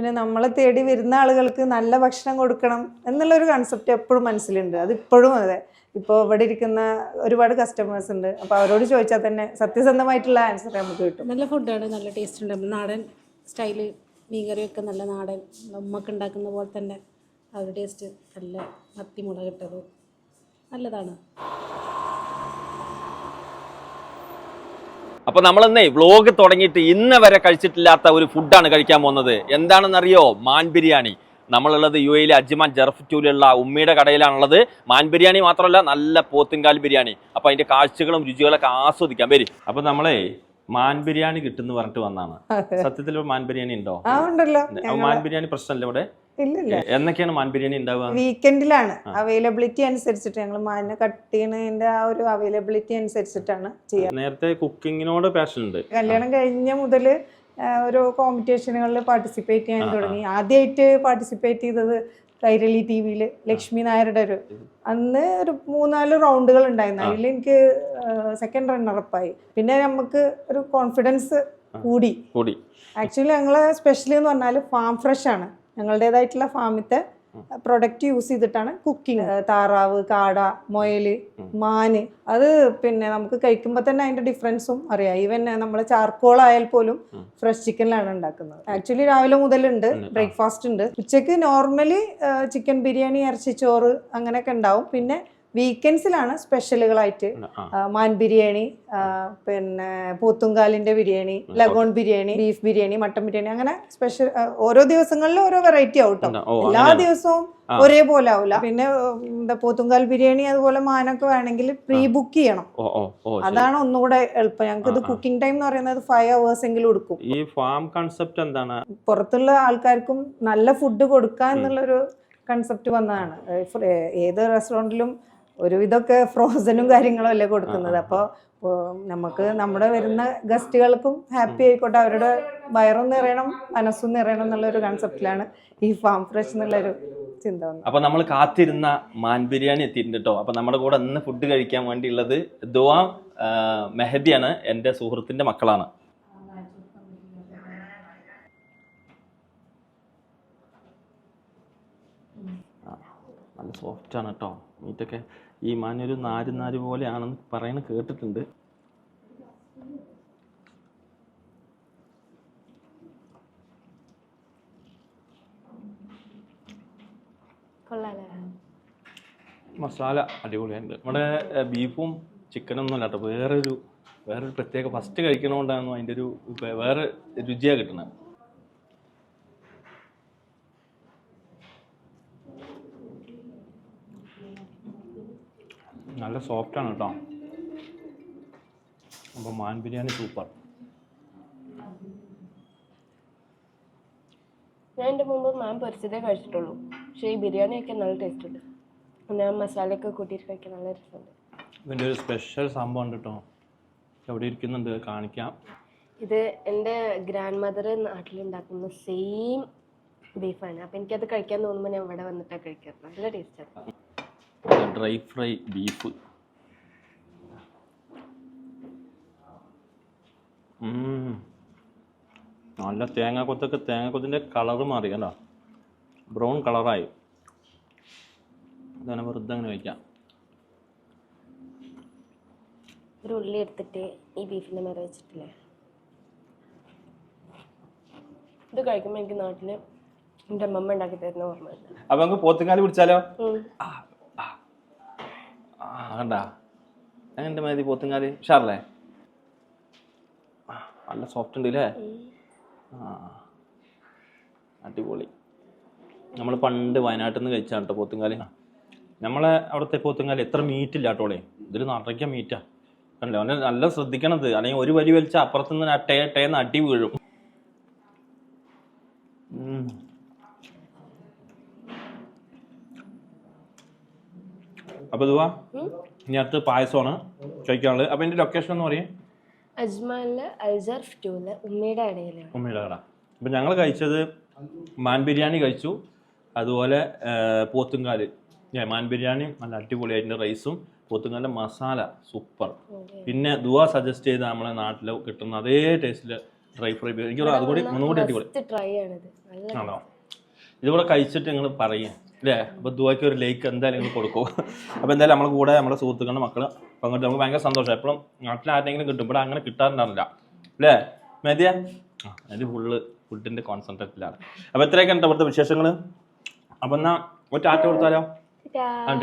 പിന്നെ നമ്മളെ തേടി വരുന്ന ആളുകൾക്ക് നല്ല ഭക്ഷണം കൊടുക്കണം എന്നുള്ളൊരു കൺസെപ്റ്റ് എപ്പോഴും മനസ്സിലുണ്ട്. അത് ഇപ്പോഴും അതെ. ഇപ്പോൾ ഇവിടെ ഇരിക്കുന്ന ഒരുപാട് കസ്റ്റമേഴ്സ് ഉണ്ട്. അപ്പോൾ അവരോട് ചോദിച്ചാൽ തന്നെ സത്യസന്ധമായിട്ടുള്ള ആൻസർ നമുക്ക് കിട്ടും. നല്ല ഫുഡാണ് നല്ല ടേസ്റ്റ് ഉണ്ട്. നാടൻ സ്റ്റൈൽ മീൻകറിയൊക്കെ നല്ല നാടൻ ഉമ്മക്ക് ഉണ്ടാക്കുന്ന പോലെ തന്നെ അവരുടെ ടേസ്റ്റ് നല്ല മത്തി മുളകിട്ടത് നല്ലതാണ്. അപ്പൊ നമ്മളെന്നേ വ്ലോഗ് തുടങ്ങിയിട്ട് ഇന്ന് വരെ കഴിച്ചിട്ടില്ലാത്ത ഒരു ഫുഡാണ് കഴിക്കാൻ പോകുന്നത്. എന്താണെന്നറിയോ? മാൻ ബിരിയാണി. നമ്മളുള്ളത് യു എയിലെ അജ്മാൻ ജർഫ്റ്റൂലുള്ള ഉമ്മയുടെ കടയിലാണുള്ളത്. മാൻ ബിരിയാണി മാത്രമല്ല നല്ല പോത്തുംകാൽ ബിരിയാണി. അപ്പോൾ അതിന്റെ കാഴ്ചകളും രുചികളൊക്കെ ആസ്വദിക്കാം. വരും. അപ്പോൾ നമ്മളെ മാൻ ബിരിയാണി കിട്ടുന്നു പറഞ്ഞിട്ട് വന്നാണ്. സത്യത്തിൽ മാൻ ബിരിയാണി ഉണ്ടോ? മാൻ ബിരിയാണി പ്രശ്നമല്ല. ഇവിടെ ഇല്ല ഇല്ല എന്നൊക്കെയാണ് മാൻ ബിരിയാണി ഉണ്ടാവുക? വീക്കെൻഡിലാണ്. അവൈലബിലിറ്റി അനുസരിച്ചിട്ട് ഞങ്ങൾ മാനിനെ കട്ട് ചെയ്യുന്നതിന്റെ ആ ഒരു അവൈലബിലിറ്റി അനുസരിച്ചിട്ടാണ് ചെയ്യുക നേരത്തെ കുക്കിങ്ങിനോട് പാഷൻ ഉണ്ട് കല്യാണം കഴിഞ്ഞ മുതൽ ഒരു കോമ്പറ്റീഷനുകളിൽ പാർട്ടിസിപ്പേറ്റ് ചെയ്യാൻ തുടങ്ങി. ആദ്യമായിട്ട് പാർട്ടിസിപ്പേറ്റ് ചെയ്തത് കൈരളി ടി വിയിൽ ലക്ഷ്മി നായരുടെ ഒരു അന്ന് ഒരു മൂന്നാൽ റൗണ്ടുകൾ ഉണ്ടായിരുന്നു. അതിൽ എനിക്ക് സെക്കൻഡ് റണ്ണറപ്പായി പിന്നെ നമുക്ക് ഒരു കോൺഫിഡൻസ് കൂടി. കൂടി. ആക്ച്വലി ഞങ്ങൾ സ്പെഷ്യലി എന്ന് പറഞ്ഞാൽ ഫാം ഫ്രഷ് ആണ്. ഞങ്ങളുടേതായിട്ടുള്ള ഫാമിത്തെ പ്രൊഡക്റ്റ് യൂസ് ചെയ്തിട്ടാണ് കുക്കിംഗ് താറാവ് കാട മൊയൽ മാന് അത് പിന്നെ നമുക്ക് കഴിക്കുമ്പോൾ തന്നെ അതിന്റെ ഡിഫറൻസും അറിയാം. ഈവൻ നമ്മൾ ചാർക്കോൾ ആയാൽ പോലും ഫ്രഷ് ചിക്കനിലാണ് ഉണ്ടാക്കുന്നത്. ആക്ച്വലി രാവിലെ മുതലുണ്ട് ബ്രേക്ക്ഫാസ്റ്റ് ഉണ്ട്. ഉച്ചയ്ക്ക് നോർമലി ചിക്കൻ ബിരിയാണി ഇറച്ചിച്ചോറ് അങ്ങനെയൊക്കെ ഉണ്ടാവും. പിന്നെ വീക്കെൻഡ്സിലാണ് സ്പെഷ്യലുകളായിട്ട് മാൻ ബിരിയാണി പിന്നെ പോത്തുങ്കാലിന്റെ biryani leghorn biryani beef biryani mutton biryani അങ്ങനെ സ്പെഷ്യൽ ഓരോ ദിവസങ്ങളിലും ഓരോ വെറൈറ്റി ആവും. എല്ലാ ദിവസവും. ഒരേപോലെ ആവില്ല പിന്നെ എന്താ പോത്തുങ്കാൽ ബിരിയാണി അതുപോലെ മാനൊക്കെ വേണമെങ്കിൽ പ്രീ ബുക്ക് ചെയ്യണം. അതാണ് ഒന്നുകൂടെ എളുപ്പം. ഞങ്ങൾക്ക് ഇത്. കുക്കിംഗ് ടൈം എന്ന് പറയുന്നത് ഫൈവ് അവേഴ്സ് എങ്കിലും എടുക്കും. ഈ ഫാം കൺസെപ്റ്റ് എന്താണ്? പുറത്തുള്ള ആൾക്കാർക്കും നല്ല ഫുഡ് കൊടുക്കുക എന്നുള്ളൊരു കൺസെപ്റ്റ് വന്നതാണ്. ഏത് റെസ്റ്റോറന്റിലും ഒരുവിധമൊക്കെ ഫ്രോസനും കാര്യങ്ങളും അല്ലേ കൊടുക്കുന്നത്? അപ്പോൾ നമുക്ക് നമ്മുടെ വരുന്ന ഗസ്റ്റുകൾക്കും ഹാപ്പി ആയിക്കോട്ടെ. അവരുടെ വയറും നിറയണം മനസ്സും നിറയണം എന്നുള്ള ഒരു കൺസെപ്റ്റിലാണ് ഈ ഫാം ഫ്രഷ് എന്നുള്ളൊരു ചിന്ത വന്നത്. അപ്പൊ നമ്മൾ കാത്തിരുന്ന മാൻ ബിരിയാണി എത്തിയിട്ടുണ്ട് കേട്ടോ. അപ്പൊ നമ്മുടെ കൂടെ ഇന്ന് ഫുഡ് കഴിക്കാൻ വേണ്ടിയുള്ളത് ദുവാ മെഹദിയാണ് എന്റെ സുഹൃത്തിന്റെ മക്കളാണ്. നല്ല സോഫ്റ്റ് ആണ് കേട്ടോ മീറ്റൊക്കെ ഈ മാനൊരു നാര് നാര് പോലെയാണെന്ന് പറയണ കേട്ടിട്ടുണ്ട്. മസാല അടിപൊളിയുണ്ട് നമ്മുടെ ബീഫും ചിക്കനൊന്നും അല്ല കേട്ടോ വേറൊരു വേറൊരു പ്രത്യേക ഫസ്റ്റ് കഴിക്കണോണ്ടാണ് അതിന്റെ ഒരു വേറെ രുചിയാണ് കിട്ടുന്നത്. നല്ല സോഫ്റ്റ് ആണ് കേട്ടോ അപ്പോൾ മാൻ ബിരിയാണി സൂപ്പർ ഞാൻ എന്റെ മുമ്പ് മാം പൊരിച്ചതേ കഴിച്ചിട്ടുള്ളൂ. പക്ഷേ ഈ ബിരിയാണിയൊക്കെ നല്ല ടേസ്റ്റ് ഉണ്ട്. ഞാൻ മസാലയൊക്കെ കൂട്ടിയിട്ട് കഴിക്കാൻ നല്ല രസമുണ്ട്. ഇതിന്റെ ഒരു സ്പെഷ്യൽ സംഭവം ഉണ്ട് കേട്ടോ എവിടെ ഇരിക്കുന്നുണ്ട് കാണിക്കാം. ഇത് എന്റെ ഗ്രാൻഡ് മദർ നാട്ടിലുണ്ടാക്കുന്ന സെയിം ബീഫാണ് അപ്പോൾ എനിക്കത് കഴിക്കാൻ തോന്നുമ്പോൾ ഞാൻ ഇവിടെ വന്നിട്ടാണ് കഴിക്കാറ്. നല്ല ടേസ്റ്റാണ് ഡ്രൈ ഫ്രൈ ബീഫ്. നല്ല തേങ്ങാക്കൊത്തൊക്കെ തേങ്ങാക്കൊത്തിന്റെ കളറ് മാറി അല്ല ബ്രൗൺ കളറായി. അങ്ങനെ വെറുതെ അങ്ങനെ വയ്ക്കാം. ഒരു ഉള്ളി എടുത്തിട്ട് ഈ ബീഫിന്റെ മേലെ വെച്ചിട്ടില്ലേ? ഇത് കഴിക്കുമ്പോൾ എനിക്ക് നാട്ടിൽ എന്റെ അമ്മമ്മ ഉണ്ടാക്കി തരുന്ന ഓർമ്മ അപ്പം നമുക്ക് പോത്തുകാലി പിടിച്ചാലോ? ഉം. ആ കണ്ട. എങ്ങനെ മതി പോത്തുങ്ങാൽ ഉഷാറല്ലേ നല്ല സോഫ്റ്റ് ഉണ്ട് അല്ലേ ആ അടിപൊളി. നമ്മൾ പണ്ട് വയനാട്ടിൽ നിന്ന് കഴിച്ചാണ് കേട്ടോ പോത്തുങ്കാലി. നമ്മളെ അവിടുത്തെ പോത്തുങ്കാലി എത്ര മീറ്റ് ഇല്ല കേട്ടോളേ ഇതിൽ നിറയ്ക്ക മീറ്റാ കണ്ടല്ലോ? അവനെ നല്ല ശ്രദ്ധിക്കണത്. അല്ലെങ്കിൽ ഒരു വലി വലിച്ച അപ്പുറത്തുനിന്ന് ടേ ടേന്ന് അടി വീഴും. അപ്പൊ ഇതുവാ. ഇനി അടുത്ത് പായസമാണ് ചോദിക്കാനുള്ളത്. അപ്പൊ എന്റെ ലൊക്കേഷൻ എന്ന് പറയും. അജ്മാനിലെ ഉമ്മയുടെ ഇടയിലാണ് ഉമ്മയുടെ കട. അപ്പൊ ഞങ്ങൾ കഴിച്ചത് മാൻ ബിരിയാണി കഴിച്ചു. അതുപോലെ പോത്തുങ്കാൽ മാൻ ബിരിയാണി നല്ല അടിപൊളി അതിന്റെ റൈസും. പോത്തുങ്കാലിന്റെ മസാല സൂപ്പർ. പിന്നെ ദുവ സജസ്റ്റ് ചെയ്ത നമ്മളെ നാട്ടിൽ കിട്ടുന്ന അതേ ടേസ്റ്റിൽ ഡ്രൈ ഫ്രൈ എനിക്ക് അതുകൂടി ഒന്നുകൂടി അടിപൊളി. ആണോ? ഇതുകൂടെ കഴിച്ചിട്ട് നിങ്ങൾ പറയും. അല്ലേ അപ്പോൾ ദുബായ്ക്ക് ഒരു ലേക്ക് എന്തായാലും നിങ്ങൾ കൊടുക്കും. അപ്പോൾ എന്തായാലും നമ്മൾ കൂടെ നമ്മുടെ സുഹൃത്തുക്കളുടെ മക്കൾ പങ്കെടുത്ത് നമുക്ക് ഭയങ്കര സന്തോഷം. എപ്പോഴും നാട്ടിൽ ആരെങ്കിലും കിട്ടും. ഇവിടെ അങ്ങനെ കിട്ടാറുണ്ടാവില്ല. അല്ലേ മേദിയ? അതിൽ അത് ഫുള്ള് ഫുഡിന്റെ കോൺസെൻട്രേറ്റിലാണ് അപ്പോൾ എത്രയൊക്കെ ഉണ്ട് ഇവിടുത്തെ വിശേഷങ്ങൾ അപ്പം എന്നാൽ ഒറ്റ ആറ്റ കൊടുത്താലോ? ടാ. ആ